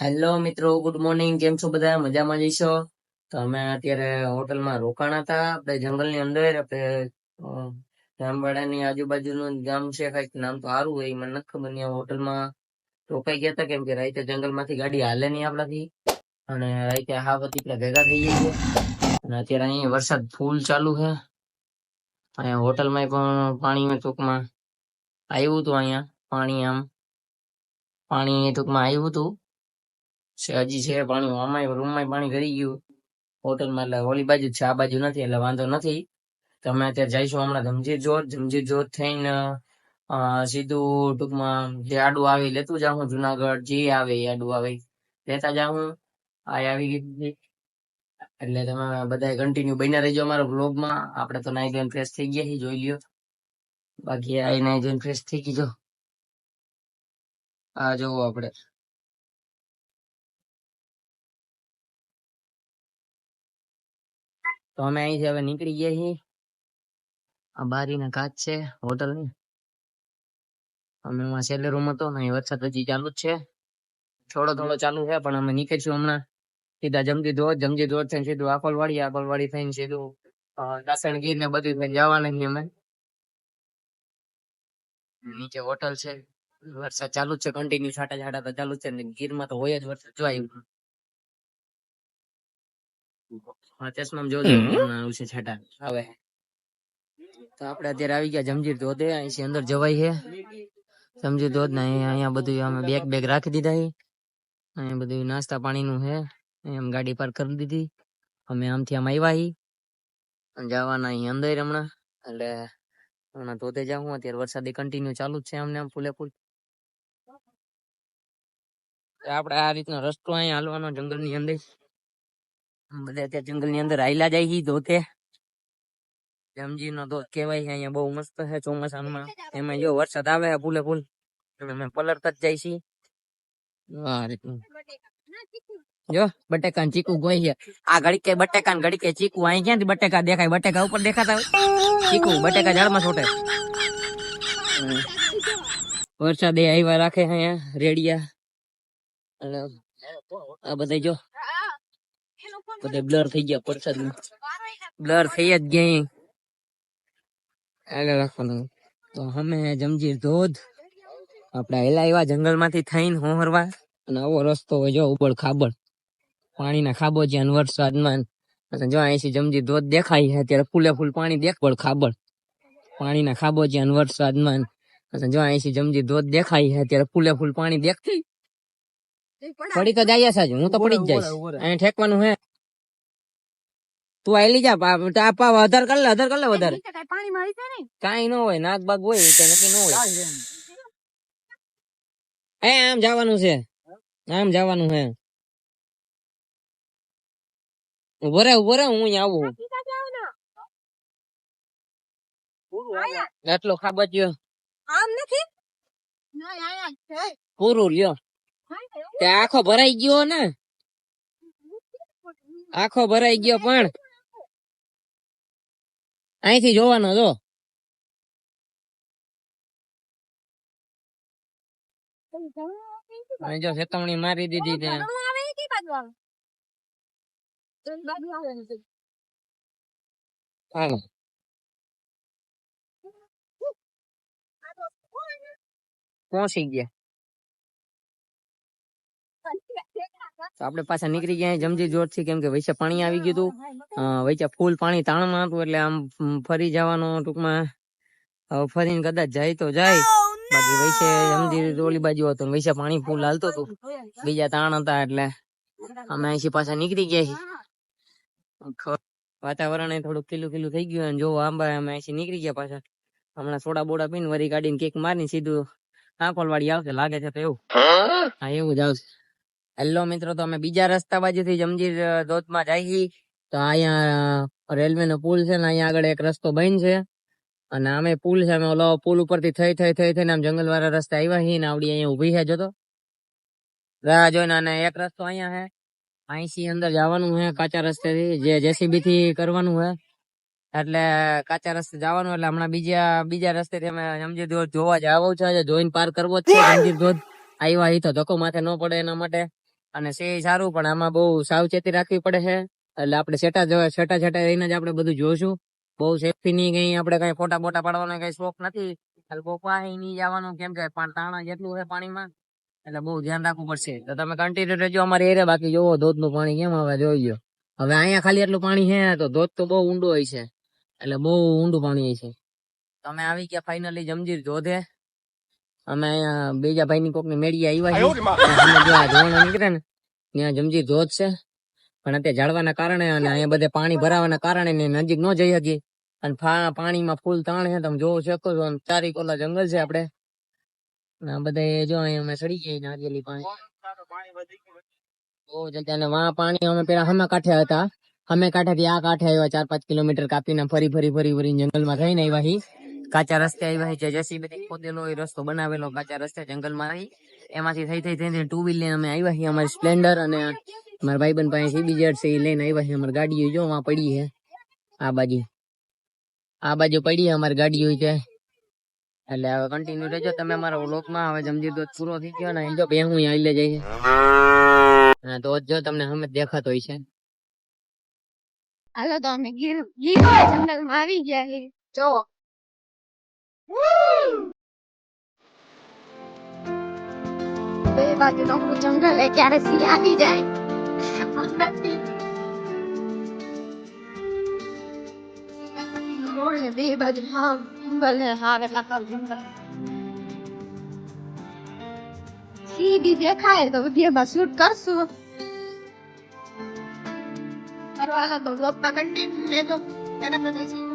Hello મિત્રો good morning કેમ છો બધા? મજામાં જઈશો તો અમે અત્યારે હોટલમાં રોકાણા હતા. આપણે જંગલની અંદર, આપણે ગામવાડાની આજુબાજુનું ગામ છે, કંઈક નામ તો સારું હોય, મને નથી ખબર નહીં હોટલમાં રોકાઈ ગયા હતા કેમ કે રાતે જંગલમાંથી ગાડી હાલે નહીં આપણાથી. અને રાતે હા બધી ભેગા થઈ જઈએ અને અત્યારે અહીંયા વરસાદ ફૂલ ચાલુ છે. અહીંયા હોટલમાં પણ પાણીમાં ટૂંકમાં આવ્યું હતું અહીંયા. પાણી આમ, પાણી ટૂંકમાં આવ્યું હતું. હજી છે પાણી આમાં રૂમમાં પાણી ઘરી ગયું. હોટલમાં એટલે ઓલી બાજુ છે, આ બાજુ નથી, એટલે વાંધો નથી. તમે અત્યારે જઈશું હમણાં જમજીર જોત જમજીર જોત થઈને સીધું ટૂંકમાં જે આડું આવે લેતું જાઉં, જુનાગઢ જે આવે એ આડું આવે, લેતા જાઉં. આ આવી ગઈ એટલે તમે બધા કન્ટિન્યુ બન્યા રહેજો અમારા બ્લોગમાં આપણે તો નાઈ ધોઈને ફ્રેશ થઈ ગયા જોઈ લ્યો. બાકી આ નાઈ ધોઈને ફ્રેશ થઈ જો. આ જોવો આપણે. તો અમે અહીંથી હવે નીકળી ગયા છીએ. આ બારીના કાચ છે, હોટલની. અમે એમાં છેલ્લે રૂમ હતો ને વરસાદ હજી ચાલુ જ છે. થોડો થોડો ચાલુ છે, પણ અમે નીકળીશું હમણાં. સીધા જમજી ધોધ જમજી ધોધ થઈને સીધું આકોલવાડી આકોલવાડી થઈને સીધું દાસણગીર ને બધું થઈને જવાના છીએ અમે. નીચે હોટલ છે, વરસાદ ચાલુ છે કન્ટિન્યુ છાટા છાટા તો ચાલુ છે, ને ગીરમાં તો હોય જ વરસાદ, જો આવ્યું હા ચશ્મા જોજો છાટા. હવે. તો આપણે અત્યારે આવી ગયા જમજીર ધોધે અહીંથી અંદર જવાય છે. જમજીર ધોધ ને અહીંયા અહીંયા બધું અમે બેગ બેગ રાખી દીધા છે. અહીંયા બધું નાસ્તા પાણીનું છે. એમ ગાડી પાર્ક કરી દીધી. અમે આમથી આમ આવ્યા હી જવાના અહીં અંદર હમણાં. એટલે હમણાં ધોધે જાઉં અત્યારે વરસાદ કન્ટિન્યુ ચાલુ જ છે અમને આમ ફૂલે ફૂલ. આપણે આ રીતનો રસ્તો અહીંયા હાલવાનો જંગલની અંદર. બધા અત્યારે જંગલની અંદર આયલા જાય છે ધોધે. જમજી નો ધોધ કહેવાય છે, અહીંયા બહુ મસ્ત છે ચોમાસામાં. એમાં જો વરસાદ આવે છે ફૂલે ફૂલ એટલે અમે પલળતા જ જાય છીએ. આ રીતનું. જો, બટેકા ને ચીકુ ગોઈ છે આ ઘડીકે બટેકા ને ઘડીકે ચીકુ અહીં ક્યાંથી બટેકા દેખાય? બટેકા ઉપર દેખાતા હોય? ચીકુ, બટેકા ઝાડમાં છોટે. હમ. વરસાદ એ આવ્યા રાખે છે અહીંયા, રેડિયા. અને આ બધા જો બધા બ્લર થઈ ગયા વરસાદમાં બ્લર થઈ જ ગઈ આગળ રાખવાનું. તો અમે જમજીર ધોધ આપણે હેલા એવા જંગલમાંથી થઈને હોહરવા અને આવો રસ્તો હોય જો ઉબળ ખાબડ પાણીના ખાબોચિયા વરસાદમાં. જો અહીંથી જમજી ધોધ દેખાય છે ત્યારે ફૂલે ફૂલ પાણી દેખ બળ ખાબડ પાણીના ખાબોચિયા વરસાદમાં. અને જો અહીંથી જમજી ધોધ દેખાય છે અત્યારે ફૂલે ફૂલ પાણી દેખતી. પડી તો જાય સાજુ હું તો પડી જ જઈશ. અહીં ઠેકવાનું હે. તું આયલી જા પા પા- પા વધાર કર લે વધાર કર લે વધારે. કાંઈ ન? હોય નાક બાગ હોય તો નક્કી ન હોય. એ આમ જવાનું છે. આમ જવાનું છે. ઊભો રે ઊભો રે હું અહીંયા આવું. એટલો ખાબચ્યો આમ નથી? પૂરું લ્યો. તે આખો ભરાઈ ગયો ને. આખો ભરાઈ ગયો પણ. અહીંથી જોવાનો જો. જો મારી દીધી તે પહોંચી ગયા. તો આપણે પાછા નીકળી ગયા જમજી જોરથી કેમ કે વૈસે પાણી આવી ગયું હતું. વૈચા ફૂલ પાણી તાણમાં હતું એટલે આમ ફરી જવાનો ટૂંકમાં. હવે ફરીને કદાચ જાય તો જાય. બાકી વૈસે જમજી ઓલી બાજુ હતું વૈસે પાણી ફૂલ હાલતો હતું. બીજા તાણ હતા એટલે અમે અહીંથી પાછા નીકળી ગયા વાતાવરણ એ થોડું ખીલું ખીલું થઈ ગયું અને જો આંબા અમે અહીંથી નીકળી ગયા પાછા. હમણાં સોડા બોડા પીને વરી કાઢીને કેક મારીને સીધું આંકોલ વાળી આવશે લાગે છે તો એવું. હા એવું જ આવશે. હેલો મિત્રો, તો અમે બીજા રસ્તા બાજુથી જમજીર ધોધમાં જાય છીએ તો અહીંયા રેલવે નો પુલ છે ને, અહીંયા આગળ એક રસ્તો બંધ છે. અને આમે પુલ છે, અમે ઓલો પુલ ઉપરથી થઈ થઈ થઈ, થઈને આમ જંગલ વાળા રસ્તે આવ્યા છીએ ને આવડી અહીંયા ઊભી છે જોતો. રાહ જોઈને અને એક રસ્તો અહીંયા છે અહીંથી અંદર જવાનું છે કાચા રસ્તેથી, જે જેસીબી થી કરવાનું છે એટલે કાચા રસ્તે જવાનું, એટલે હમણાં બીજા બીજા રસ્તેથી અમે જમજીર ધોધ જોવા જવું છે. જોઈને પાર કરવો જ છે, જમજીર ધોધ. આવ્યા ઈ તો ધક્કો માથે ન પડે એના માટે. અને છે સારું, પણ આમાં બહુ સાવચેતી રાખવી પડે છે. એટલે આપણે છેટા છેટા છેટા રહીને જ આપણે બધું જોશું. બહુ સેફટી ની કઈ આપણે કઈ ફોટા બોટા પાડવાનો કઈ શોખ નથી. એટલે બહુ નહીં જવાનું, કેમ કે તાણા જેટલું છે પાણીમાં. એટલે બહુ ધ્યાન રાખવું પડશે. તો તમે કન્ટિન્યુ રહેજો અમારી એરે બાકી જોવો ધોધનું પાણી કેમ જોઈ ગયો હવે અહીંયા ખાલી એટલું પાણી છે, તો ધોધ તો બહુ ઊંડો હોય છે. એટલે બહુ ઊંડું પાણી હોય છે. તમે આવી ગયા ફાઇનલી જમજીર ધોધે. અમે અહીંયા બીજા ભાઈ ની કોકની મેળી આવ્યા છીએ નીકળે ને ત્યાં જમજી ધોધ છે. પણ અત્યારે ઝાડવાના કારણે અને અહીંયા બધે પાણી ભરાવાના કારણે નજીક ન જઈ શકીએ. અને પાણીમાં ફૂલ તાણ છે તમે જોવો શકો છો ચારી કોલા જંગલ છે આપણે. આ બધા જો અહીંયા અમે સડી ગયા નારિયેલી પાણી. બહુ જલ્દી અને વા પાણી અમે પેલા હમા કાંઠે હતા. અમે કાંઠેથી આ કાંઠે આવ્યા ચાર પાંચ કિલોમીટર કાપીને ફરી ફરી ફરી ફરી જંગલમાં થઈને આવ્યા હી કાચા રસ્તે આવ્યા છે જેસીબી ખોદેલો રસ્તો બનાવેલો કાચા રસ્તે જંગલમાં આવી એમાંથી થઈ થઈ થઈ ટુ વ્હીલ લઈને અમે આવ્યા છીએ અમારી સ્પ્લેન્ડર અને મારા ભાઈબંધ પાસે સીબી છે એ લઈને આવ્યા છીએ અમારી ગાડીઓ જો વાં પડી છે આ બાજુ. આ બાજુ પડી છે અમારી ગાડીઓ છે એટલે હવે કન્ટિન્યુ રહેજો તમે અમારા વ્લોગમાં હવે જમજી દોધ પૂરો થઈ ગયો ને, જો બે હું અહીં લે જાય હા. તો જો તમને હમે દેખાતો હોય છે હાલો તો અમે ગીર ગીર જંગલમાં આવી ગયા જો. બે બાજુ નોકરું જંગલ એ ક્યારે સિંહ આવી જાય નથી. રોડે બે બાજુ હા જંગલ હે હારે લાકડ જંગલ સિંહ બી દેખાય તો વિડીયોમાં શૂટ કરશું કરવાના તો બ્લોગમાં કન્ટિન્યુ લેજો એના બધા